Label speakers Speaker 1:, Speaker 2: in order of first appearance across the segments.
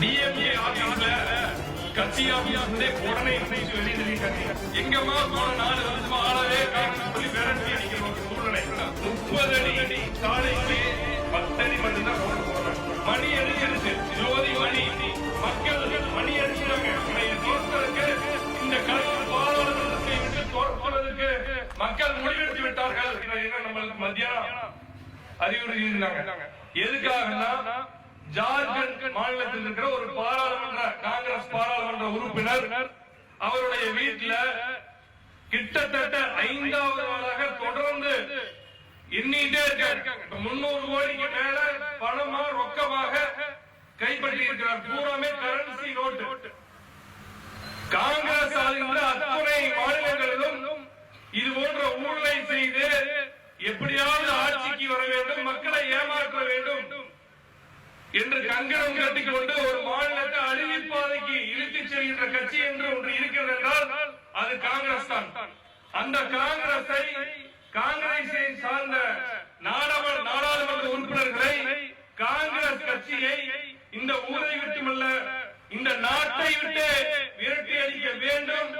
Speaker 1: DMA ஆபீஸ்ல கட்சி உடனே இணைச்சு வெளியே எங்கம்மா போன நாலு வருஷமா ஆளவே சொல்லி விரட்டி அடிக்கிற சூழ்நிலை. முப்பது அடி சாலைக்கு பத்தடி மட்டும்தான் மணி அடிச்சிருச்சு ஜோதி மணி மக்கள் மணி அடிச்சாங்க ஆனா இந்த கலைஞர் பாராளுமன்றத்தை விட்டு தோற்பதற்கு மக்கள் முடிவெடுத்து விட்டார்கள். என்ன நம்மளுக்கு மத்தியானம் அறிவுறுத்தி இருந்தாங்க எதுக்காகனா ஜார்க்கண்ட் மாநிலத்தில் இருக்கிற ஒரு பாராளுமன்ற காங்கிரஸ் பாராளுமன்ற உறுப்பினர் அவருடைய வீட்டுல கிட்டத்தட்ட ஐந்தாவது நாளாக தொடர்ந்து எண்ணிட்டே இருக்காங்க முன்னூறு கோடிக்கு மேல பணமா ரொக்கமாக கைப்பற்றி இருக்கிறார். பூராமே கரன்சி நோட்டு காங்கிரஸ் ஆளுகின்ற அத்துணை மாநிலங்களிலும் இது போன்ற ஊழலை செய்து எப்படியாவது ஆட்சிக்கு வர வேண்டும் மக்களை ஏமாற்ற வேண்டும் என்று கங்கணம் கட்டிக்கொண்டு ஒரு மாநிலத்தை அழிவுப்பாதைக்கு இழுத்துச் செல்கின்ற கட்சி என்று ஒன்று இருக்கிறது என்றால் அது காங்கிரஸ் தான். அந்த காங்கிரஸை காங்கிரஸை சார்ந்த நாடாளுமன்ற உறுப்பினர்களை காங்கிரஸ் கட்சியை இந்த ஊரை விட்டுமல்ல இந்த நாட்டை விட்டு விரட்டி அடிக்க வேண்டும்.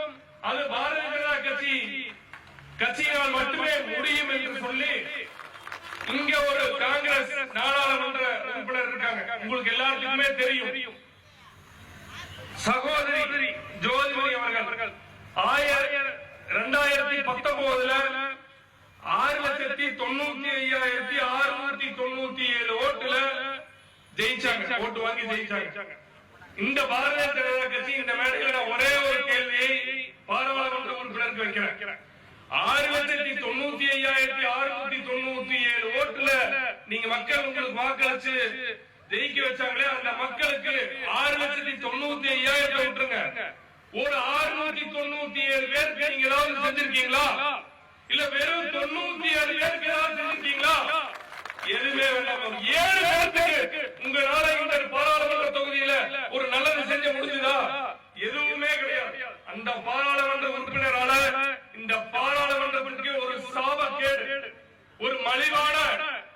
Speaker 1: அது பாரதிய ஜனதா கட்சி கட்சியினால் மட்டுமே முடியும் என்று சொல்லி இங்க ஒரு காங்கிரஸ் நாடாளுமன்ற உறுப்பினர் இருக்காங்க. உங்களுக்கு எல்லாருக்குமே தெரியும். சகோதரி ஜோதிமணி அவர்கள் ஆயிரம் ரெண்டாயிரத்தி பத்தொன்பதுல ஆறு லட்சத்தி தொண்ணூத்தி ஐயாயிரத்தி அறுநூத்தி தொண்ணூத்தி ஏழு ஓட்டுல ஜெயிச்சாங்க. ஓட்டு வாங்கி ஜெயிச்சாங்க. இந்த பாரதிய ஜனதா கட்சி இந்த மேடையில ஒரே ஒரு கேள்வியை பாராளுமன்ற உறுப்பினருக்கு வைக்கிறேன். ஆறு லட்சத்தி தொண்ணூத்தி ஐயாயிரத்தி அறுநூத்தி தொண்ணூத்தி ஏழு ஓட்டுல நீங்க மக்கள் உங்களுக்கு வாக்களிச்சு ஜெயிக்க வச்சாங்களே அந்த மக்களுக்கு ஆறு லட்சத்தி தொண்ணூத்தி ஐயாயிரத்தை விட்டுருங்க. ஒரு ஆறுநூத்தி தொண்ணூத்தி ஏழு பேருக்கு நீங்க ஏதாவது செஞ்சிருக்கீங்களா? இல்ல வெறும் தொண்ணூத்தி ஏழு பேருக்கு ஏதாவது செஞ்சிருக்கீங்களா? எதுவுமே வேண்டாம். ஏழு பேருக்கு உங்களால இந்த பாராளுமன்ற தொகுதியில ஒரு நல்லது செஞ்ச முடிஞ்சுதா எதுவுமே கிடையாது அந்த பாராளுமன்ற உறுப்பினரால இந்த பாராளுமன்றத்திற்கு ஒரு சாபக்கேடு ஒரு மலிவான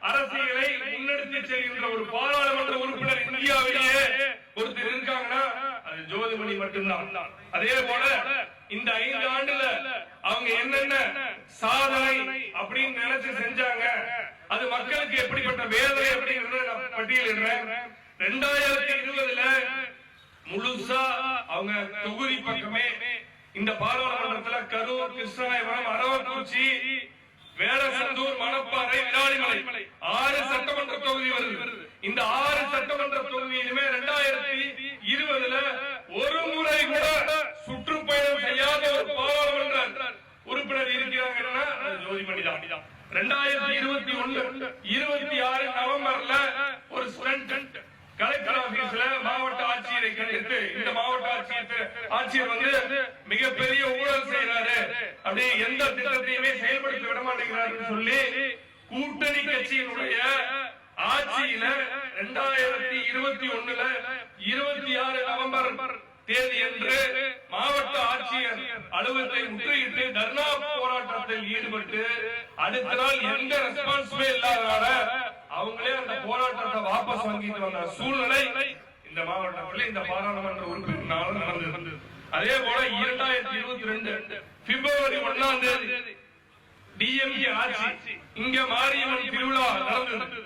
Speaker 1: அரசியலை முன்னெடுத்து செல்கின்ற ஒரு பாராளுமன்ற உறுப்பினர் இந்தியாவிலேயே ஒருத்தர் இருக்காங்கன்னா அது ஜோதிமணி மட்டும்தான் அதே போல இந்த ஐந்து ஆண்டுல அவங்க என்னென்ன சாதனை அப்படின்னு நினைச்சு செஞ்சாங்க. அது மக்களுக்கு எப்படிப்பட்ட வேதனை அப்படிங்கறத நான் பட்டியலிடுறேன். ரெண்டாயிரத்தி இருபதுல முழுசா அவங்க தொகுதி பக்கமே இந்த பாராளுமன்றத்துல கரூர் கிருஷ்ணாயபுரம் அரவக்குறிச்சி வேற மணப்பாறை விராலிமலை ஆறு சட்டமன்ற தொகுதி வருது இந்த ஆறு சட்டமன்ற தொகுதியிலுமே ரெண்டாயிரத்தி இருபதுல ஒரு முறை கூட சுற்றுப்பயணம் செய்யாத ஒரு பாராளுமன்ற உறுப்பினர் இருக்கிறாங்கன்னா அது ஜோதிமணி தான் ரெண்டாயிரத்தி இருபத்தி ஒண்ணு இருபத்தி ஆறு நவம்பர்ல ஒரு ஸ்டண்ட் கலெக்டர் ஆபீஸ்ல மாவட்ட ஆட்சியரை கண்டித்து இந்த மாவட்ட ஆட்சியர் ஆட்சியர் வந்து மிகப்பெரிய ஊழல் செய்யறாரு அப்படி எந்த திட்டத்தையுமே செயல்படுத்த விட மாட்டேங்கிறாருன்னு சொல்லி கூட்டணி கட்சியினுடைய ஆட்சியில ரெண்டாயிரத்தி இருபத்தி ஒண்ணுல இருபத்தி ஆறு நவம்பர் தேதி என்று மாவட்ட ஆட்சியர் அலுவலகத்தை முற்றுகிட்டு தர்ணா போராட்டத்தில் ஈடுபட்டு அடுத்த நாள் எந்த ரெஸ்பான்ஸுமே இல்லாதனால அவங்களே அந்த போராட்டத்தை வாபஸ் வாங்கிட்டு வந்த சூழ்நிலை இந்த மாவட்டத்தில் இந்த பாராளுமன்ற உறுப்பினரால் நடந்தது. அதே போல இரண்டாயிரத்தி இருபத்தி ரெண்டு பிப்ரவரி ஒன்னாம் தேதி டிஎம்கே ஆட்சி இங்க மாரியம்மன் திருவிழா நடந்தது.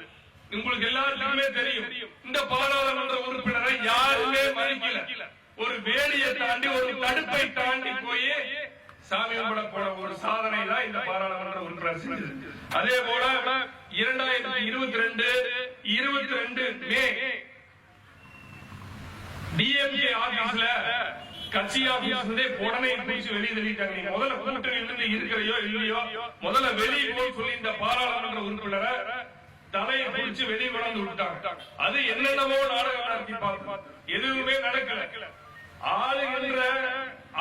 Speaker 1: உங்களுக்கு எல்லாருக்குமே தெரியும். இந்த பாராளுமன்ற உறுப்பினரை யாருமே மதிக்கல. ஒரு வேலியை தாண்டி ஒரு தடுப்பை தாண்டி போய் சாமி கும்பிட போன ஒரு சாதனை தான் இந்த பாராளுமன்ற உறுப்பினர் செஞ்சது. அதே போல இரண்டாயிரத்தி இருபத்தி ரெண்டு இருபத்தி ரெண்டு மே டிஎம்கே ஆபீஸ்ல கட்சி ஆபீஸ்ல உடனே பிடிச்சு வெளியே தள்ளிட்டாங்க. நீங்க முதல்ல கூட்டணியில இருந்து இருக்கிறையோ இல்லையோ முதல்ல வெளியே போய் சொல்லி இந்த பாராளுமன்ற உறுப்பினரை தலையை பிடிச்சு வெளியே கொண்டு விட்டாங்க. அது என்னென்னமோ நாடகம் நடத்தி பார்த்து. எதுவுமே நடக்கல. ஆளுகின்ற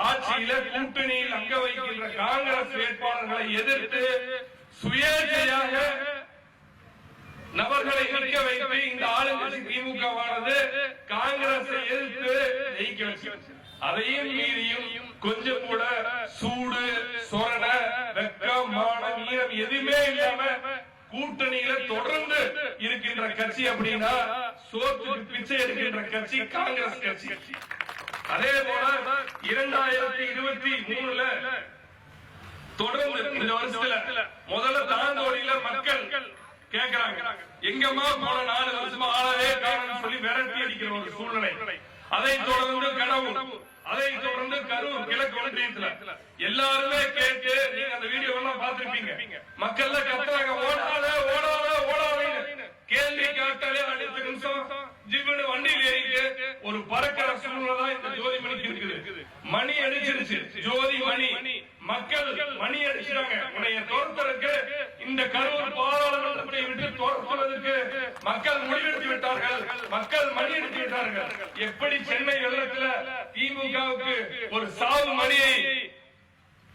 Speaker 1: ஆட்சியில கூட்டணியில் அங்க வைக்கின்ற காங்கிரஸ் வேட்பாளர்களை எதிர்த்து சுயேட்சையாக நபர்களை நிற்க வைத்து இந்த ஆளுங்கட்சி திமுகவானது காங்கிரஸை எதிர்த்து ஜெயிக்க வச்சு. அதையும் மீறியும் கொஞ்சம் கூட சூடு சொரண வெக்கம் மானம் ஈரம் எதுவுமே இல்லாம கூட்டணியில தொடர்ந்து இருக்கின்ற கட்சி அப்படின்னா சோத்துக்கு பிச்சை எடுக்கின்ற கட்சி காங்கிரஸ் கட்சி. அதே போல இரண்டாயிரத்தி இருபத்தி மூணுல தொடர்ந்து இந்த வருஷத்துல முதல்ல தாந்தோடியில மக்கள் கேக்குறாங்க. எங்கம்மா போன நாலு வருஷமா ஆளவே காணும் சொல்லி விரட்டி அடிக்கிற ஒரு சூழ்நிலை. அதை தொடர்ந்து கடவுள் அதை தொடர்ந்து கரூர் கிழக்கு ஒன்றியத்துல எல்லாருமே கேட்டு நீங்க அந்த வீடியோ எல்லாம் பார்த்திருப்பீங்க. மக்கள் கத்துறாங்க ஓடாத ஓடாத ஓடாதேன்னு. கேள்வி கேட்டாலே அடுத்த நிமிஷம் ஜிம்னு வண்டியில் ஏறிட்டு ஒரு பறக்கிற சூழ்நிலை தான் இந்த ஜோதி மணிக்கு இருக்குது. மணி அடிச்சிருச்சு ஜோதி மணி மக்கள் மணி அடிச்சாங்க உன்னைய துரத்துறதுக்கு இந்த கரூர் பாராளுமன்றத்தை விட்டு துரத்துறதுக்கு மக்கள் முடிவெடுத்து விட்டார்கள். மக்கள் மணி எடுத்து விட்டார்கள். எப்படி சென்னை வெள்ளத்துல திமுகவுக்கு ஒரு சாவு மணியை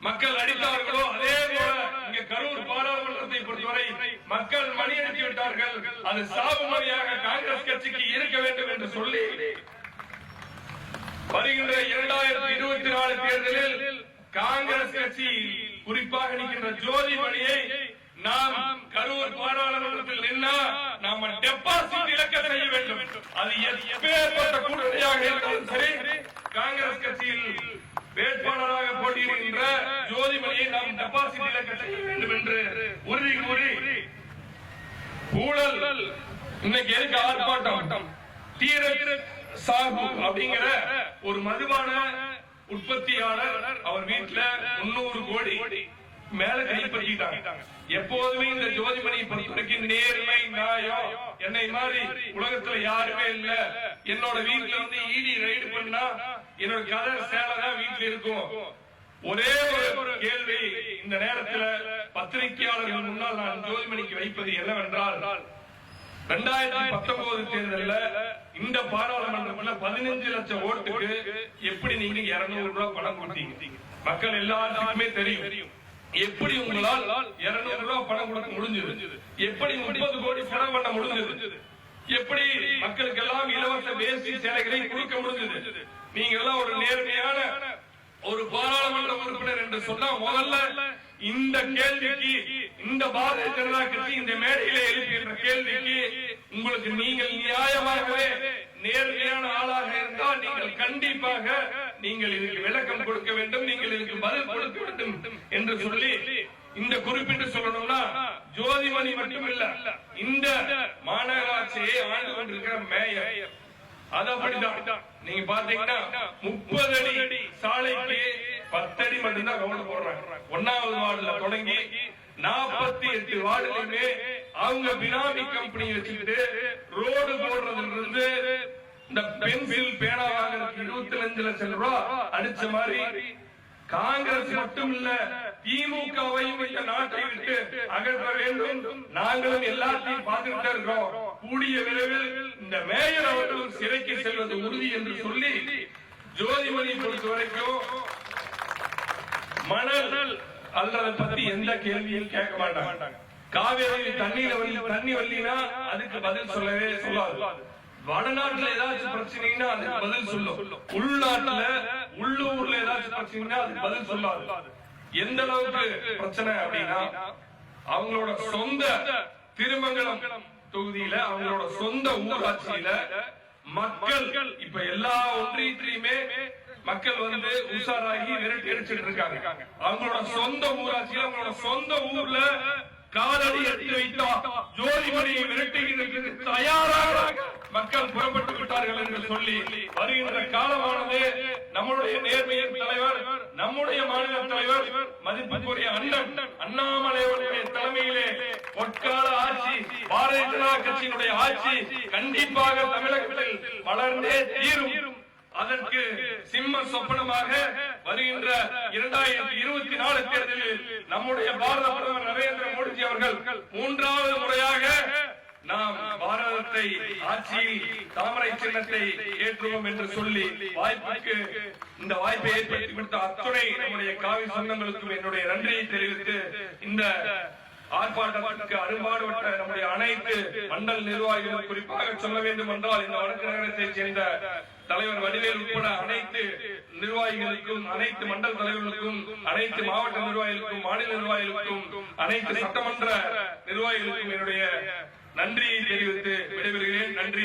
Speaker 1: மக்கள் அடித்தார்களோ அதே போல இங்க கரூர் பாராளுமன்றத்தை பொறுத்தவரை மக்கள் மணி அடித்து விட்டார்கள். அது சாவு மணியாக காங்கிரஸ் கட்சிக்கு இருக்க வேண்டும் என்று சொல்லி வருகின்ற இரண்டாயிரத்தி இருபத்தி நாலு தேர்தலில் காங்கிரஸ் கட்சி குறிப்பாக நிற்கின்ற ஜோதி மணியை நாம் கரூர் பாராளுமன்றத்தில் நின்னா நாம டெபாசிட் இழக்க செய்ய வேண்டும். அது எப்பேற்பட்ட கூட்டணியாக இருந்தாலும் சரி காங்கிரஸ் கட்சியில் வேட்பாளராக போட்டியிடுகின்ற ஜோதிமணியை நாம் டெபாசிட் இழக்க செய்ய வேண்டும் என்று உறுதி கூறி ஊழல் இன்னைக்கு எதுக்கு ஆர்ப்பாட்டம்? தீர சாகு அப்படிங்கிற ஒரு மதுபான உற்பத்தியாளர் அவர் வீட்டுல முன்னூறு கோடி மேல கைப்பற்றிட்டாங்க. எப்போதுமே இந்த ஜோதிமணி பொறுத்தவரைக்கும் நேர்மை நியாயம். என்னை மாதிரி உலகத்துல யாருமே இல்ல. என்னோட வீட்டுல வந்து ஈடி ரைடு பண்ணா என்னோட கதை சேலை தான் வீட்டுல இருக்கும். ஒரே ஒரு கேள்வி இந்த நேரத்துல பத்திரிகையாளர்கள் முன்னால் நான் ஜோதிமணிக்கு வைப்பது என்னவென்றால் ரெண்டாயிரத்தி பத்தொன்பது தேர்தல்ல இந்த பாராளுமன்றத்துல பதினஞ்சு லட்சம் ஓட்டுக்கு எப்படி நீங்க இருநூறு ரூபாய் பணம் கொடுத்தீங்க? மக்கள் எல்லாருக்குமே தெரியும். எப்படி உங்களால் இருநூறு ரூபாய் பணம் கொடுக்க முடிஞ்சது? எப்படி முப்பது கோடி பணம் பண்ண முடிஞ்சது? எப்படி மக்களுக்கு எல்லாம் இலவச வேஷ்டி சேலைகளை கொடுக்க முடிஞ்சது? நீங்க எல்லாம் ஒரு நேர்மையான ஒரு பாராளுமன்ற உறுப்பினர் என்று சொன்னா முதல்ல இந்த கேள்விக்கு இந்த பாரதிய ஜனதா கட்சி இந்த மேடையிலே எழுப்புகின்ற கேள்விக்கு உங்களுக்கு நீங்கள் நியாயமாகவே நேர்மையான ஆளாக இருந்தால் நீங்கள் கண்டிப்பாக நீங்கள் இதுக்கு விளக்கம் கொடுக்க வேண்டும் நீங்கள் இதுக்கு பதில் கொடுக்க வேண்டும். என்று சொல்லி இந்த குறிப்பிட்டு சொல்லணும்னா ஜோதிமணி மட்டும் இல்ல இந்த மாநகராட்சியை ஆண்டு கொண்டிருக்கிற மேயர். அது அப்படிதான் நீங்க பாத்தீங்கன்னா முப்பது அடி சாலைக்கு பத்தடி மட்டும்தான் போடுறாங்க. ஒன்னாவது வார்டுல தொடங்கி நாற்பத்தி எட்டு அவங்க பினாமி கம்பெனி வச்சுக்கிட்டு ரோடு போடுறதுல இருந்து இந்த பென்சில் பேனா வாங்குறதுக்கு இருபத்தி அஞ்சு லட்சம் ரூபாய் அடிச்ச மாதிரி காங்கிரஸ் மட்டும் இல்ல திமுகவையும் இந்த நாட்டை விட்டு அகற்ற வேண்டும். நாங்களும் எல்லாத்தையும் பார்த்துட்டு இருக்கிறோம். கூடிய விரைவில் இந்த மேயர் அவர்களும் சிறைக்கு செல்வது உறுதி என்று சொல்லி ஜோதிமணி பொறுத்த வரைக்கும் மணல் அல்லதை பத்தி எந்த கேள்வியும் கேட்க மாட்டாங்க. காவேரி தண்ணீர் வள்ளி தண்ணி வள்ளினா அதுக்கு பதில் சொல்லவே சொல்லாது. வடநாட்டுல ஏதாச்சும் பிரச்சனைன்னா அதுக்கு பதில் சொல்லும். உள்நாட்டுல உள்ளூர்ல ஏதாச்சும் பிரச்சனைன்னா அதுக்கு பதில் சொல்லாது. எந்த அளவுக்கு பிரச்சனை அப்படின்னா அவங்களோட சொந்த திருமங்கலம் தொகுதியில அவங்களோட சொந்த ஊராட்சியில மக்கள் இப்ப எல்லா ஒன்றியத்திலயுமே மக்கள் வந்து உஷாராகி விரட்டி அடிச்சுட்டு இருக்காங்க. அவங்களோட சொந்த ஊராட்சியில அவங்களோட சொந்த ஊர்ல காலடி எடுத்து ஜோதி ஜோதிமணியை விரட்டுகிறதுக்கு தயாராக மக்கள் புறப்பட்டு விட்டார்கள் என்று சொல்லி வருகின்ற காலமானது நம்முடைய நேர்மையின் தலைவர் நம்முடைய மாநில தலைவர் மதிப்புக்குரிய அண்ணன் அண்ணாமலை அவர்களுடைய தலைமையிலே பொற்கால ஆட்சி பாரதிய ஜனதா கட்சியினுடைய ஆட்சி கண்டிப்பாக தமிழகத்தில் வளர்ந்தே தீரும். அதற்கு சிம்ம சொப்பனமாக வருகின்ற இரண்டாயிரத்தி இருபத்தி நாலு தேர்தலில் நம்முடைய பாரத பிரதமர் நரேந்திர மோடிஜி அவர்கள் மூன்றாவது முறையாக நாம் பாரதத்தை ஆட்சியில் தாமரை சின்னத்தை ஏற்றுவோம் என்று சொல்லி வாய்ப்புக்கு இந்த வாய்ப்பை ஏற்படுத்தி கொடுத்த அத்துணை நம்முடைய காவி சொந்தங்களுக்கும் என்னுடைய நன்றியை தெரிவித்து இந்த ஆர்ப்பாட்டத்திற்கு அரும்பாடுபட்ட நம்முடைய அனைத்து மண்டல் நிர்வாகிகள் குறிப்பாக சொல்ல வேண்டும் என்றால் இந்த வடக்கு நகரத்தைச் சேர்ந்த தலைவர் வடிவேல் உட்பட அனைத்து நிர்வாகிகளுக்கும் அனைத்து மண்டல் தலைவர்களுக்கும் அனைத்து மாவட்ட நிர்வாகிகளுக்கும் மாநில நிர்வாகிகளுக்கும் அனைத்து சட்டமன்ற நிர்வாகிகளுக்கும் என்னுடைய நன்றியை தெரிவித்து விடைபெறுகிறேன். நன்றி